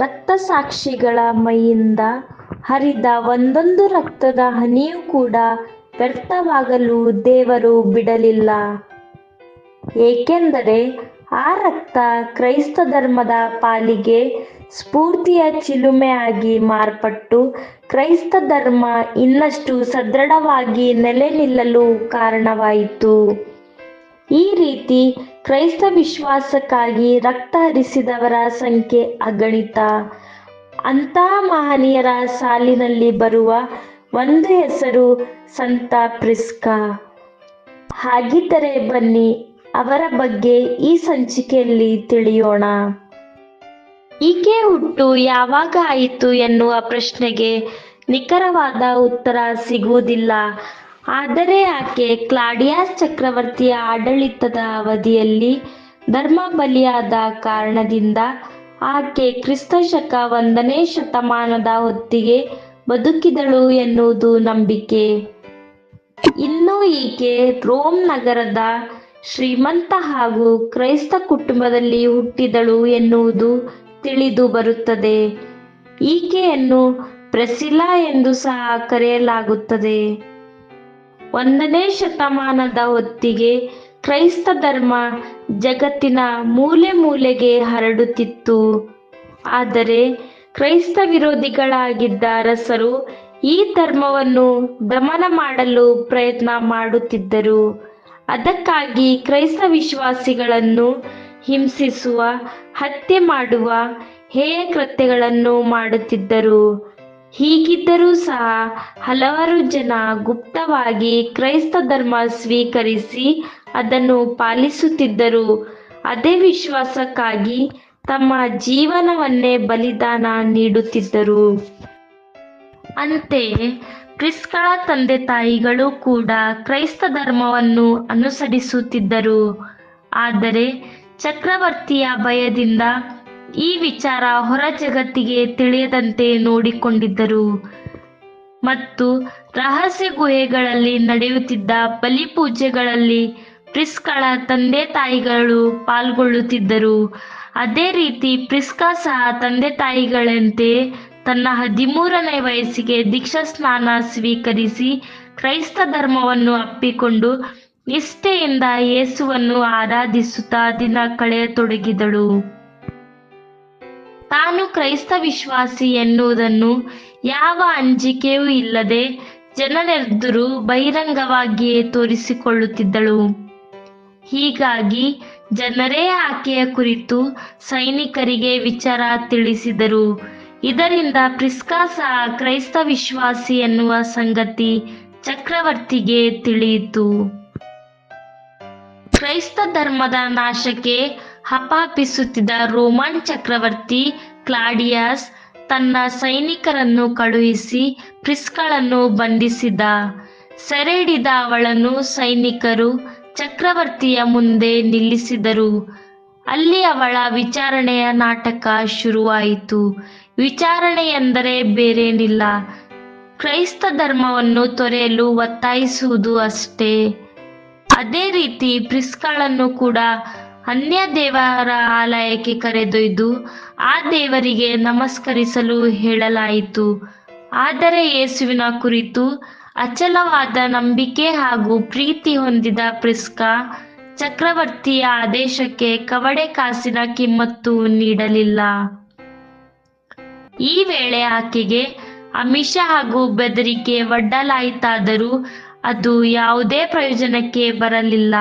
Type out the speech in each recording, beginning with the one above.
ರಕ್ತಸಾಕ್ಷಿಗಳ ಮೈಯಿಂದ ಹರಿದ ಒಂದೊಂದು ರಕ್ತದ ಹನಿಯೂ ಕೂಡ ವ್ಯರ್ಥವಾಗಲು ದೇವರು ಬಿಡಲಿಲ್ಲ. ಏಕೆಂದರೆ ಆ ರಕ್ತ ಕ್ರೈಸ್ತ ಧರ್ಮದ ಪಾಲಿಗೆ ಸ್ಫೂರ್ತಿಯ ಚಿಲುಮೆಯಾಗಿ ಮಾರ್ಪಟ್ಟು ಕ್ರೈಸ್ತ ಧರ್ಮ ಇನ್ನಷ್ಟು ಸದೃಢವಾಗಿ ನೆಲೆ ನಿಲ್ಲಲು ಕಾರಣವಾಯಿತು. ಈ ರೀತಿ ಕ್ರೈಸ್ತ ವಿಶ್ವಾಸಕ್ಕಾಗಿ ರಕ್ತ ಹರಿಸಿದವರ ಸಂಖ್ಯೆ ಅಗಣಿತ. ಅಂತ ಮಹನೀಯರ ಸಾಲಿನಲ್ಲಿ ಬರುವ ಒಂದು ಹೆಸರು ಸಂತ ಪ್ರಿಸ್ಕ. ಹಾಗಿದ್ದರೆ ಬನ್ನಿ, ಅವರ ಬಗ್ಗೆ ಈ ಸಂಚಿಕೆಯಲ್ಲಿ ತಿಳಿಯೋಣ. ಈಕೆ ಹುಟ್ಟು ಯಾವಾಗ ಆಯಿತು ಎನ್ನುವ ಪ್ರಶ್ನೆಗೆ ನಿಖರವಾದ ಉತ್ತರ ಸಿಗುವುದಿಲ್ಲ. ಆದರೆ ಆಕೆ ಕ್ಲಾಡಿಯಾಸ್ ಚಕ್ರವರ್ತಿಯ ಆಡಳಿತದ ಅವಧಿಯಲ್ಲಿ ಧರ್ಮ ಬಲಿಯಾದ ಕಾರಣದಿಂದ ಆಕೆ ಕ್ರಿಸ್ತ ಶಕ ಒಂದನೇ ಶತಮಾನದ ಹೊತ್ತಿಗೆ ಬದುಕಿದಳು ಎನ್ನುವುದು ನಂಬಿಕೆ. ಇನ್ನು ಈಕೆ ರೋಮ್ ನಗರದ ಶ್ರೀಮಂತ ಹಾಗೂ ಕ್ರೈಸ್ತ ಕುಟುಂಬದಲ್ಲಿ ಹುಟ್ಟಿದಳು ಎನ್ನುವುದು ತಿಳಿದು ಬರುತ್ತದೆ. ಈಕೆಯನ್ನು ಪ್ರೆಸಿಲಾ ಎಂದು ಸಹ ಕರೆಯಲಾಗುತ್ತದೆ. ಒಂದನೇ ಶತಮಾನದ ಹೊತ್ತಿಗೆ ಕ್ರೈಸ್ತ ಧರ್ಮ ಜಗತ್ತಿನ ಮೂಲೆ ಮೂಲೆಗೆ ಹರಡುತ್ತಿತ್ತು. ಆದರೆ ಕ್ರೈಸ್ತ ವಿರೋಧಿಗಳಾಗಿದ್ದ ಅರಸರು ಈ ಧರ್ಮವನ್ನು ದಮನ ಮಾಡಲು ಪ್ರಯತ್ನ ಮಾಡುತ್ತಿದ್ದರು. ಅದಕ್ಕಾಗಿ ಕ್ರೈಸ್ತ ವಿಶ್ವಾಸಿಗಳನ್ನು ಹಿಂಸಿಸುವ, ಹತ್ಯೆ ಮಾಡುವ ಹೇಯ ಕೃತ್ಯಗಳನ್ನು ಮಾಡುತ್ತಿದ್ದರು. ಹೀಗಿದ್ದರೂ ಸಹ ಹಲವಾರು ಜನ ಗುಪ್ತವಾಗಿ ಕ್ರೈಸ್ತ ಧರ್ಮ ಸ್ವೀಕರಿಸಿ ಅದನ್ನು ಪಾಲಿಸುತ್ತಿದ್ದರು. ಅದೇ ವಿಶ್ವಾಸಕ್ಕಾಗಿ ತಮ್ಮ ಜೀವನವನ್ನೇ ಬಲಿದಾನ ನೀಡುತ್ತಿದ್ದರು. ಅಂತೆ ಕ್ರಿಸ್ಗಳ ತಂದೆ ತಾಯಿಗಳು ಕೂಡ ಕ್ರೈಸ್ತ ಧರ್ಮವನ್ನು ಅನುಸರಿಸುತ್ತಿದ್ದರು. ಆದರೆ, ಚಕ್ರವರ್ತಿಯ ಭಯದಿಂದ ಈ ವಿಚಾರ ಹೊರ ಜಗತ್ತಿಗೆ ತಿಳಿಯದಂತೆ ನೋಡಿಕೊಂಡಿದ್ದರು. ಮತ್ತು ರಹಸ್ಯ ಗುಹೆಗಳಲ್ಲಿ ನಡೆಯುತ್ತಿದ್ದ ಬಲಿಪೂಜೆಗಳಲ್ಲಿ ಪ್ರಿಸ್ಕಳ ತಂದೆ ತಾಯಿಗಳು ಪಾಲ್ಗೊಳ್ಳುತ್ತಿದ್ದರು. ಅದೇ ರೀತಿ ಪ್ರಿಸ್ಕಾ ಸಹ ತಂದೆ ತಾಯಿಗಳಂತೆ ತನ್ನ ಹದಿಮೂರನೇ ವಯಸ್ಸಿಗೆ ದೀಕ್ಷಾ ಸ್ನಾನ ಸ್ವೀಕರಿಸಿ ಕ್ರೈಸ್ತ ಧರ್ಮವನ್ನು ಅಪ್ಪಿಕೊಂಡು ನಿಷ್ಠೆಯಿಂದ ಯೇಸುವನ್ನು ಆರಾಧಿಸುತ್ತಾ ದಿನ ಕಳೆಯತೊಡಗಿದಳು. ತಾನು ಕ್ರೈಸ್ತ ವಿಶ್ವಾಸಿ ಎನ್ನುವುದನ್ನು ಯಾವ ಅಂಜಿಕೆಯೂ ಇಲ್ಲದೆ ಜನರೆದುರು ಬಹಿರಂಗವಾಗಿಯೇ ತೋರಿಸಿಕೊಳ್ಳುತ್ತಿದ್ದಳು. ಹೀಗಾಗಿ ಜನರೇ ಆಕೆಯ ಕುರಿತು ಸೈನಿಕರಿಗೆ ವಿಚಾರ ತಿಳಿಸಿದರು. ಇದರಿಂದ ಪ್ರಿಸ್ಕಾ ಸಹ ಕ್ರೈಸ್ತ ವಿಶ್ವಾಸಿ ಎನ್ನುವ ಸಂಗತಿ ಚಕ್ರವರ್ತಿಗೆ ತಿಳಿಯಿತು. ಕ್ರೈಸ್ತ ಧರ್ಮದ ನಾಶಕ್ಕೆ ಹಪಾಪಿಸುತ್ತಿದ್ದ ರೋಮನ್ ಚಕ್ರವರ್ತಿ ಕ್ಲಾಡಿಯಸ್ ತನ್ನ ಸೈನಿಕರನ್ನು ಕಳುಹಿಸಿ ಪ್ರಿಸ್ಕಳನ್ನು ಬಂಧಿಸಿದ. ಸೆರೆ ಹಿಡಿದ ಅವಳನ್ನು ಸೈನಿಕರು ಚಕ್ರವರ್ತಿಯ ಮುಂದೆ ನಿಲ್ಲಿಸಿದರು. ಅಲ್ಲಿ ಅವಳ ವಿಚಾರಣೆಯ ನಾಟಕ ಶುರುವಾಯಿತು. ವಿಚಾರಣೆ ಎಂದರೆ ಬೇರೇನಿಲ್ಲ. ಕ್ರೈಸ್ತ ಧರ್ಮವನ್ನು ತೊರೆಯಲು ಒತ್ತಾಯಿಸುವುದು ಅಷ್ಟೇ. ಅದೇ ರೀತಿ ಪ್ರಿಸ್ಕಳನ್ನು ಕೂಡ ಅನ್ಯ ದೇವರ ಆಲಯಕ್ಕೆ ಕರೆದೊಯ್ದು ಆ ದೇವರಿಗೆ ನಮಸ್ಕರಿಸಲು ಹೇಳಲಾಯಿತು. ಆದರೆ ಯೇಸುವಿನ ಕುರಿತು ಅಚಲವಾದ ನಂಬಿಕೆ ಹಾಗೂ ಪ್ರೀತಿ ಹೊಂದಿದ ಪ್ರಿಸ್ಕಾ ಚಕ್ರವರ್ತಿಯ ಆದೇಶಕ್ಕೆ ಕವಡೆ ಕಾಸಿನ ಕಿಮ್ಮತ್ತು ನೀಡಲಿಲ್ಲ. ಈ ವೇಳೆ ಆಕೆಗೆ ಅಮಿಷ ಹಾಗೂ ಬೆದರಿಕೆ ಒಡ್ಡಲಾಯಿತಾದರೂ ಅದು ಯಾವುದೇ ಪ್ರಯೋಜನಕ್ಕೆ ಬರಲಿಲ್ಲ.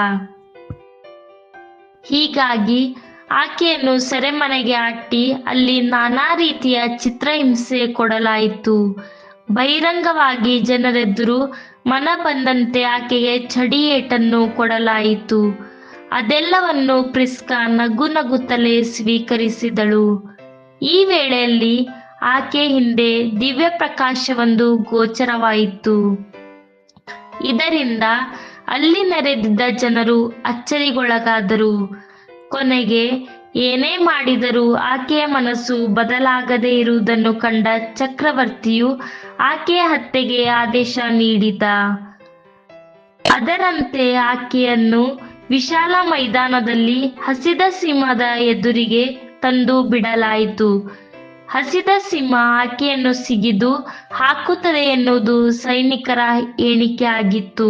ಹೀಗಾಗಿ ಆಕೆಯನ್ನು ಸೆರೆಮನೆಗೆ ಅಟ್ಟಿ ಅಲ್ಲಿ ನಾನಾ ರೀತಿಯ ಚಿತ್ರಹಿಂಸೆ ಕೊಡಲಾಯಿತು. ಬಹಿರಂಗವಾಗಿ ಜನರೆದುರು ಮನ ಬಂದಂತೆ ಆಕೆಗೆ ಚಡಿಯೇಟನ್ನು ಕೊಡಲಾಯಿತು. ಅದೆಲ್ಲವನ್ನು ಪ್ರಿಸ್ಕಾ ನಗು ನಗುತ್ತಲೇ ಸ್ವೀಕರಿಸಿದಳು. ಈ ವೇಳೆಯಲ್ಲಿ ಆಕೆ ಹಿಂದೆ ದಿವ್ಯ ಪ್ರಕಾಶವೊಂದು ಗೋಚರವಾಯಿತು. ಇದರಿಂದ ಅಲ್ಲಿ ನೆರೆದಿದ್ದ ಜನರು ಅಚ್ಚರಿಗೊಳಗಾದರು. ಕೊನೆಗೆ ಏನೇ ಮಾಡಿದರೂ ಆಕೆಯ ಮನಸ್ಸು ಬದಲಾಗದೇ ಇರುವುದನ್ನು ಕಂಡ ಚಕ್ರವರ್ತಿಯು ಆಕೆಯ ಹತ್ಯೆಗೆ ಆದೇಶ ನೀಡಿದ. ಅದರಂತೆ ಆಕೆಯನ್ನು ವಿಶಾಲ ಮೈದಾನದಲ್ಲಿ ಹಸಿದ ಸಿಂಹದ ಎದುರಿಗೆ ತಂದು ಬಿಡಲಾಯಿತು. ಹಸಿದ ಸಿಂಹ ಆಕೆಯನ್ನು ಸಿಗಿದು ಹಾಕುತ್ತದೆ ಎನ್ನುವುದು ಸೈನಿಕರ ಎಣಿಕೆ ಆಗಿತ್ತು.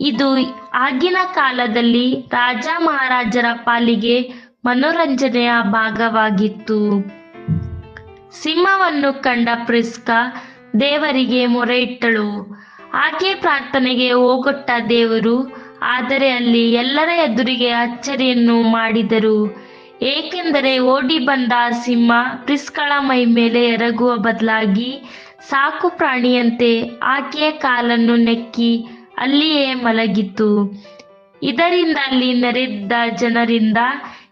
ಇದು ಆಗಿನ ಕಾಲದಲ್ಲಿ ರಾಜ ಮಹಾರಾಜರ ಪಾಲಿಗೆ ಮನೋರಂಜನೆಯ ಭಾಗವಾಗಿತ್ತು. ಸಿಂಹವನ್ನು ಕಂಡ ಪ್ರಿಸ್ಕಾ ದೇವರಿಗೆ ಮೊರೆ ಇಟ್ಟಳು. ಆಕೆ ಪ್ರಾರ್ಥನೆಗೆ ಹೋಗೊಟ್ಟ ದೇವರು ಆದರೆ ಅಲ್ಲಿ ಎಲ್ಲರ ಎದುರಿಗೆ ಅಚ್ಚರಿಯನ್ನು ಮಾಡಿದರು. ಏಕೆಂದರೆ ಓಡಿ ಬಂದ ಸಿಂಹ ಪ್ರಿಸ್ಕಳ ಮೈ ಮೇಲೆ ಎರಗುವ ಬದಲಾಗಿ ಸಾಕು ಪ್ರಾಣಿಯಂತೆ ಆಕೆಯ ಕಾಲನ್ನು ನೆಕ್ಕಿ ಅಲ್ಲಿಯೇ ಮಲಗಿತು. ಇದರಿಂದ ಅಲ್ಲಿ ನೆರೆದ ಜನರಿಂದ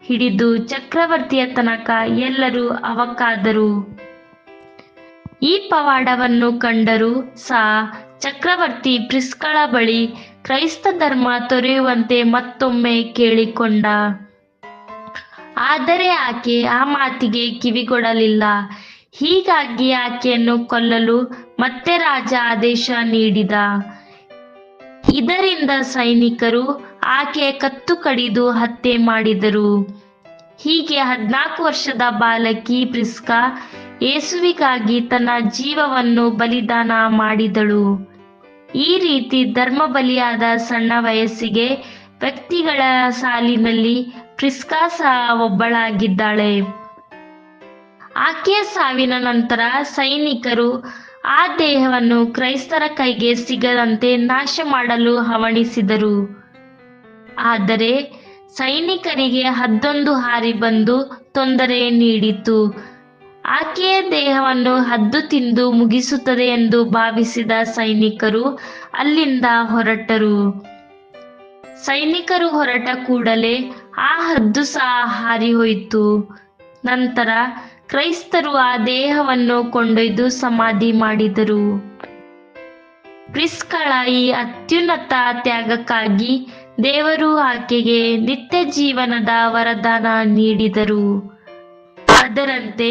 ಹಿಡಿದು ಚಕ್ರವರ್ತಿಯ ತನಕ ಎಲ್ಲರೂ ಅವಕ್ಕಾದರು. ಈ ಪವಾಡವನ್ನು ಕಂಡರೂ ಸಹ ಚಕ್ರವರ್ತಿ ಪ್ರಿಸ್ಕಳ ಬಳಿ ಕ್ರೈಸ್ತ ಧರ್ಮ ತೊರೆಯುವಂತೆ ಮತ್ತೊಮ್ಮೆ ಕೇಳಿಕೊಂಡ. ಆದರೆ ಆಕೆ ಆ ಮಾತಿಗೆ ಕಿವಿಗೊಡಲಿಲ್ಲ. ಹೀಗಾಗಿ ಆಕೆಯನ್ನು ಕೊಲ್ಲಲು ಮತ್ತೆ ರಾಜ ಆದೇಶ ನೀಡಿದ. ಇದರಿಂದ ಸೈನಿಕರು ಆಕೆಯ ಕತ್ತು ಕಡಿದು ಹತ್ಯೆ ಮಾಡಿದರು. ಹೀಗೆ ಹದಿನಾಲ್ಕು ವರ್ಷದ ಬಾಲಕಿ ಪ್ರಿಸ್ಕಾ ಯೇಸುವಿಗಾಗಿ ತನ್ನ ಜೀವವನ್ನು ಬಲಿದಾನ ಮಾಡಿದಳು. ಈ ರೀತಿ ಧರ್ಮ ಬಲಿಯಾದ ಸಣ್ಣ ವಯಸ್ಸಿಗೆ ವ್ಯಕ್ತಿಗಳ ಸಾಲಿನಲ್ಲಿ ಪ್ರಿಸ್ಕಾ ಸಹ ಒಬ್ಬಳಾಗಿದ್ದಾಳೆ. ಆಕೆಯ ಸಾವಿನ ನಂತರ ಸೈನಿಕರು ಆ ದೇಹವನ್ನು ಕ್ರೈಸ್ತರ ಕೈಗೆ ಸಿಗದಂತೆ ನಾಶ ಮಾಡಲು ಹವಣಿಸಿದರು. ಆದರೆ ಸೈನಿಕರಿಗೆ ಹದ್ದೊಂದು ಹಾರಿ ಬಂದು ತೊಂದರೆ ನೀಡಿತು. ಆಕೆಯ ದೇಹವನ್ನು ಹದ್ದು ತಿಂದು ಮುಗಿಸುತ್ತದೆ ಎಂದು ಭಾವಿಸಿದ ಸೈನಿಕರು ಅಲ್ಲಿಂದ ಹೊರಟರು. ಸೈನಿಕರು ಹೊರಟ ಕೂಡಲೇ ಆ ಹದ್ದು ಸಹ ಹಾರಿ ಹೋಯಿತು. ನಂತರ ಕ್ರೈಸ್ತರು ಆ ದೇಹವನ್ನು ಕೊಂಡೊಯ್ದು ಸಮಾಧಿ ಮಾಡಿದರು. ಪ್ರಿಸ್ಕಳ ಈ ಅತ್ಯುನ್ನತ ತ್ಯಾಗಕ್ಕಾಗಿ ದೇವರು ಆಕೆಗೆ ನಿತ್ಯ ಜೀವನದ ವರದಾನ ನೀಡಿದರು. ಅದರಂತೆ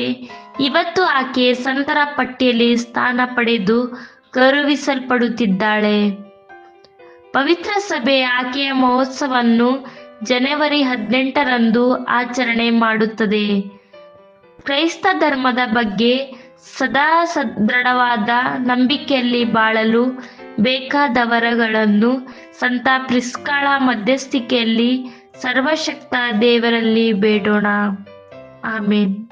ಇವತ್ತು ಆಕೆ ಸಂತರ ಪಟ್ಟಿಯಲ್ಲಿ ಸ್ಥಾನ ಪಡೆದು ಗೌರವಿಸಲ್ಪಡುತ್ತಿದ್ದಾಳೆ. ಪವಿತ್ರ ಸಭೆ ಆಕೆಯ ಮಹೋತ್ಸವವನ್ನು ಜನವರಿ ಹದಿನೆಂಟರಂದು ಆಚರಣೆ ಮಾಡುತ್ತದೆ. ಕ್ರೈಸ್ತ ಧರ್ಮದ ಬಗ್ಗೆ ಸದಾ ಸದೃಢವಾದ ನಂಬಿಕೆಯಲ್ಲಿ ಬಾಳಲು ಬೇಕಾದವರಗಳನ್ನು ಸಂತ ಪ್ರಿಸ್ಕಾಳ ಮಧ್ಯಸ್ಥಿಕೆಯಲ್ಲಿ ಸರ್ವಶಕ್ತ ದೇವರಲ್ಲಿ ಬೇಡೋಣ. ಆಮೇನ್.